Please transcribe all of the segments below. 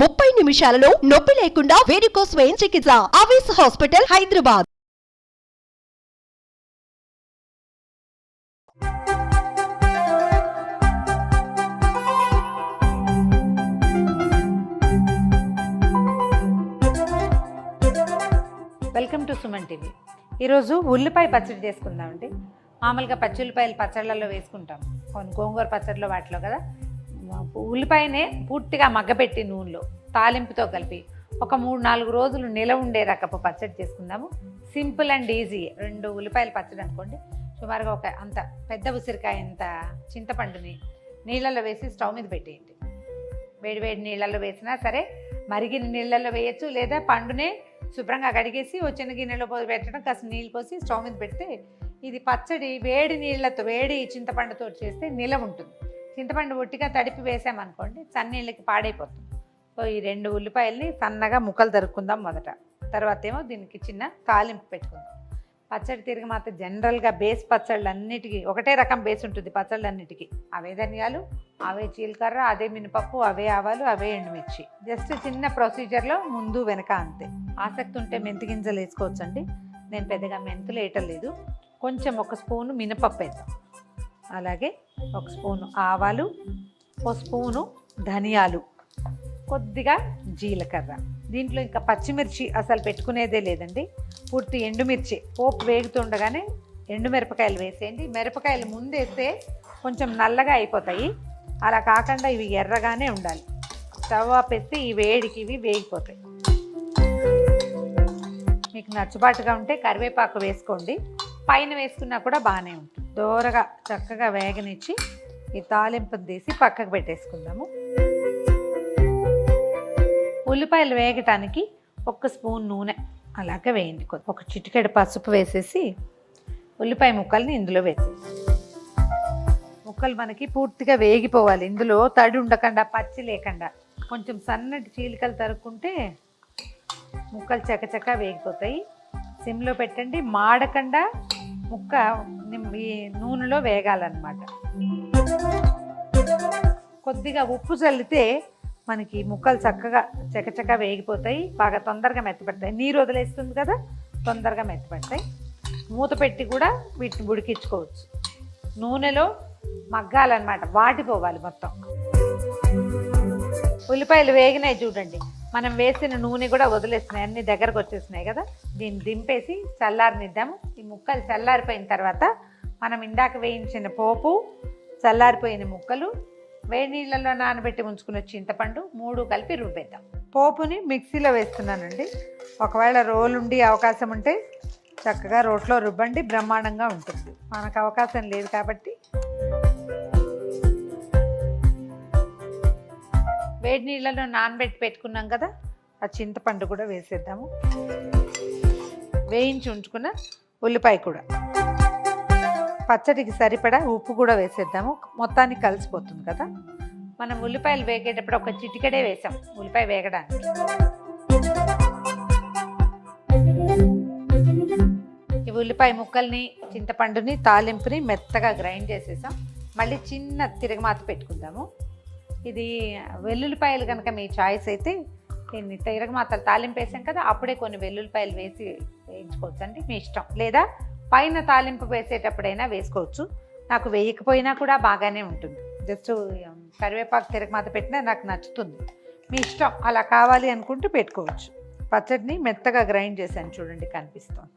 ముప్పై నిమిషాలలో నొప్పి లేకుండా వేడికోస్ స్వయం చికిత్స ఆవేశ hospital Hyderabad. Welcome to Suman TV. ఈరోజు ఉల్లిపాయ పచ్చడి చేసుకుందామండి. మామూలుగా పచ్చి ఉల్లిపాయలు పచ్చళ్ళల్లో వేసుకుంటాం. కొన్ని గోంగూర పచ్చడిలో వాటిలో కదా. ఉల్లిపాయనే పూర్తిగా మగ్గపెట్టి నూనెలో తాలింపుతో కలిపి ఒక మూడు నాలుగు రోజులు నిలవ ఉండే రకపు పచ్చడి చేసుకుందాము. Simple and easy. రెండు ఉల్లిపాయలు పచ్చడి అనుకోండి. సుమారుగా ఒక అంత పెద్ద ఉసిరికాయ అంత చింతపండుని నీళ్ళలో వేసి స్టవ్ మీద పెట్టేయండి. వేడి వేడి నీళ్ళల్లో వేసినా సరే మరిగిన నీళ్ళల్లో వేయచ్చు. లేదా పండునే శుభ్రంగా కడిగేసి ఓ చిన్న గిన్నెలో పోసి పెట్టడం కాస్త నీళ్ళు పోసి స్టవ్ మీద పెడితే ఇది పచ్చడి వేడి నీళ్ళతో వేడి చింతపండుతో చేస్తే నిలవ ఉంటుంది. చింతపండు ఒట్టిగా తడిపి వేసామనుకోండి చన్నీళ్ళకి పాడైపోతుంది. సో ఈ రెండు ఉల్లిపాయల్ని సన్నగా ముక్కలు తరుక్కుందాం మొదట. తర్వాత ఏమో దీనికి చిన్న తాలింపు పెట్టుకుందాం. పచ్చడి తిరిగి మాత్రం జనరల్గా బేస్ పచ్చళ్ళు అన్నిటికీ ఒకటే రకం బేస్ ఉంటుంది పచ్చళ్ళు అన్నిటికీ అవే ధనియాలు అవే చీలకర్ర అదే మినపప్పు అవే ఆవాలు అవే ఎండుమిర్చి. జస్ట్ చిన్న ప్రొసీజర్లో ముందు వెనక అంతే. ఆసక్తి ఉంటే మెంతి గింజలు వేసుకోవచ్చండి. నేను పెద్దగా మెంతులు వేయటం లేదు. కొంచెం ఒక స్పూను మినపప్పు వేద్దాం. అలాగే ఒక స్పూను ఆవాలు ఒక స్పూను ధనియాలు కొద్దిగా జీలకర్ర. దీంట్లో ఇంకా పచ్చిమిర్చి అసలు పెట్టుకునేదే లేదండి. పూర్తి ఎండుమిర్చి. పోపు వేగుతుండగానే ఎండుమిరపకాయలు వేసేయండి. మిరపకాయలు ముందేస్తే కొంచెం నల్లగా అయిపోతాయి. అలా కాకుండా ఇవి ఎర్రగానే ఉండాలి. స్టవ్ ఆపేస్తే ఈ వేడికి ఇవి వేగిపోతాయి. మీకు నచ్చుబాటుగా ఉంటే కరివేపాకు వేసుకోండి. పైన వేసుకున్నా కూడా బాగానే ఉంటుంది. దోరగా చక్కగా వేగనిచ్చి ఈ తాలింపును తీసి పక్కకు పెట్టేసుకుందాము. ఉల్లిపాయలు వేగటానికి ఒక స్పూన్ నూనె అలాగే వేయండి. కొద్ది- ఒక చిటికెడు పసుపు వేసేసి ఉల్లిపాయ ముక్కల్ని ఇందులో వేసేసి. ముక్కలు మనకి పూర్తిగా వేగిపోవాలి. ఇందులో తడి ఉండకుండా పచ్చి లేకుండా. కొంచెం సన్నటి చీలికలు తరుక్కుంటే ముక్కలు చకచక వేగిపోతాయి. సిమ్లో పెట్టండి. మాడకుండా ముక్క ఈ నూనెలో వేగాలన్నమాట. కొద్దిగా ఉప్పు చల్లితే మనకి ముక్కలు చక్కగా చకచక వేగిపోతాయి బాగా తొందరగా మెత్తపడతాయి నీరు వదిలేస్తుంది కదా తొందరగా మెత్తపడతాయి మూత పెట్టి కూడా వీటిని ఉడికించుకోవచ్చు. నూనెలో మగ్గాలన్నమాట వాటిపోవాలి మొత్తం. ఉల్లిపాయలు వేగినాయి చూడండి. మనం వేసిన నూనె కూడా వదిలేసినాయి అన్ని దగ్గరకు వచ్చేసినాయి కదా? దీన్ని దింపేసి చల్లారనిద్దాము. ఈ ముక్కలు చల్లారిపోయిన తర్వాత మనం ఇందాక వేయించిన పోపు చల్లారిపోయిన ముక్కలు వేడి నీళ్ళలో నానబెట్టి ఉంచుకున్న చింతపండు మూడు కలిపి రుబ్బేద్దాం. పోపుని మిక్సీలో వేస్తున్నానండి. ఒకవేళ రోల్ ఉండి అవకాశం ఉంటే చక్కగా రోట్లో రుబ్బండి బ్రహ్మాండంగా ఉంటుంది. మనకు అవకాశం లేదు కాబట్టి వేడి నీళ్ళలో నానబెట్టి పెట్టుకున్నాం కదా ఆ చింతపండు కూడా వేసేద్దాము. వేయించి ఉంచుకున్న ఉల్లిపాయ కూడా. పచ్చడికి సరిపడా ఉప్పు కూడా వేసేద్దాము. మొత్తానికి కలిసిపోతుంది కదా. మనం ఉల్లిపాయలు వేగేటప్పుడు ఒక చిటికడే వేసాం ఉల్లిపాయ వేగడానికి. ఈ ఉల్లిపాయ ముక్కల్ని చింతపండుని తాలింపుని మెత్తగా గ్రైండ్ చేసేసాం. మళ్ళీ చిన్న తిరగమాత పెట్టుకుందాము. ఇది వెల్లుల్లిపాయలు కనుక మీ చాయిస్ అయితే దీన్ని తిరగమాతలు తాలింపు వేసాం కదా అప్పుడే కొన్ని వెల్లుల్లిపాయలు వేసి వేయించుకోవచ్చు అండి మీ ఇష్టం. లేదా పైన తాలింపు వేసేటప్పుడైనా వేసుకోవచ్చు. నాకు వేయకపోయినా కూడా బాగానే ఉంటుంది. జస్ట్ కరివేపాకు తిరగమాత పెట్టినా నాకు నచ్చుతుంది. మీ ఇష్టం అలా కావాలి అనుకుంటూ పెట్టుకోవచ్చు. పచ్చడిని మెత్తగా గ్రైండ్ చేశాను చూడండి కనిపిస్తుంది.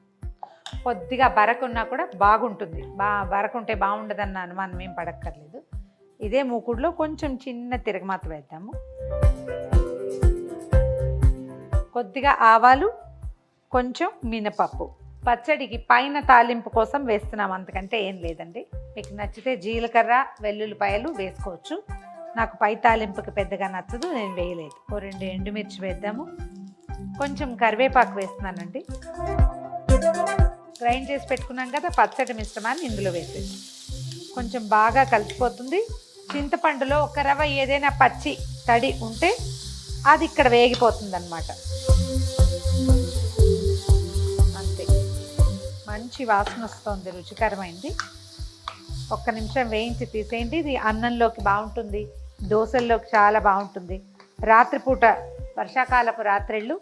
కొద్దిగా బరకున్నా కూడా బాగుంటుంది. బా బరకుంటే బాగుండదన్న అనుమానం ఏం పడక్కర్లేదు. ఇదే మూకుడులో కొంచెం చిన్న తిరగమాత వేద్దాము. కొద్దిగా ఆవాలు కొంచెం మినపప్పు. పచ్చడికి పైన తాలింపు కోసం వేస్తున్నాం అంతకంటే ఏం లేదండి. మీకు నచ్చితే జీలకర్ర వెల్లుల్లిపాయలు వేసుకోవచ్చు. నాకు పై తాలింపుకి పెద్దగా నచ్చదు నేను వేయలేదు. ఓ రెండు ఎండుమిర్చి వేద్దాము. కొంచెం కరివేపాకు వేస్తున్నానండి. గ్రైండ్ చేసి పెట్టుకున్నాం కదా పచ్చడి మిశ్రమాన్ని ఇందులో వేసేసి. కొంచెం బాగా కలిసిపోతుంది. చింతపండులో ఒక రవ్వ ఏదైనా పచ్చి తడి ఉంటే అది ఇక్కడ వేగిపోతుంది అనమాట అంతే. మంచి వాసన వస్తుంది రుచికరమైంది. ఒక్క నిమిషం వేయించి తీసేయండి. ఇది అన్నంలోకి బాగుంటుంది దోశల్లోకి చాలా బాగుంటుంది. రాత్రిపూట వర్షాకాలపు రాత్రిళ్ళు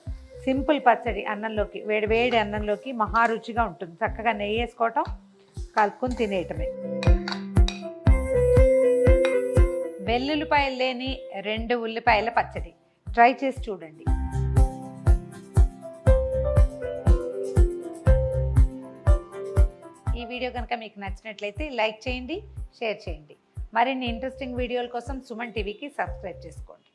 సింపుల్ పచ్చడి అన్నంలోకి వేడి వేడి అన్నంలోకి మహా రుచిగా ఉంటుంది. చక్కగా నెయ్యి వేసుకోవటం కలుపుకొని తినేయటమే. వెల్లుల్లిపాయలు లేని రెండు ఉల్లిపాయల పచ్చడి. ట్రై చేసి చూడండి. ఈ వీడియో కనుక మీకు నచ్చినట్లయితే లైక్ చేయండి షేర్ చేయండి. మరిన్ని ఇంట్రెస్టింగ్ వీడియోల కోసం సుమన్ టీవీకి సబ్స్క్రైబ్ చేసుకోండి.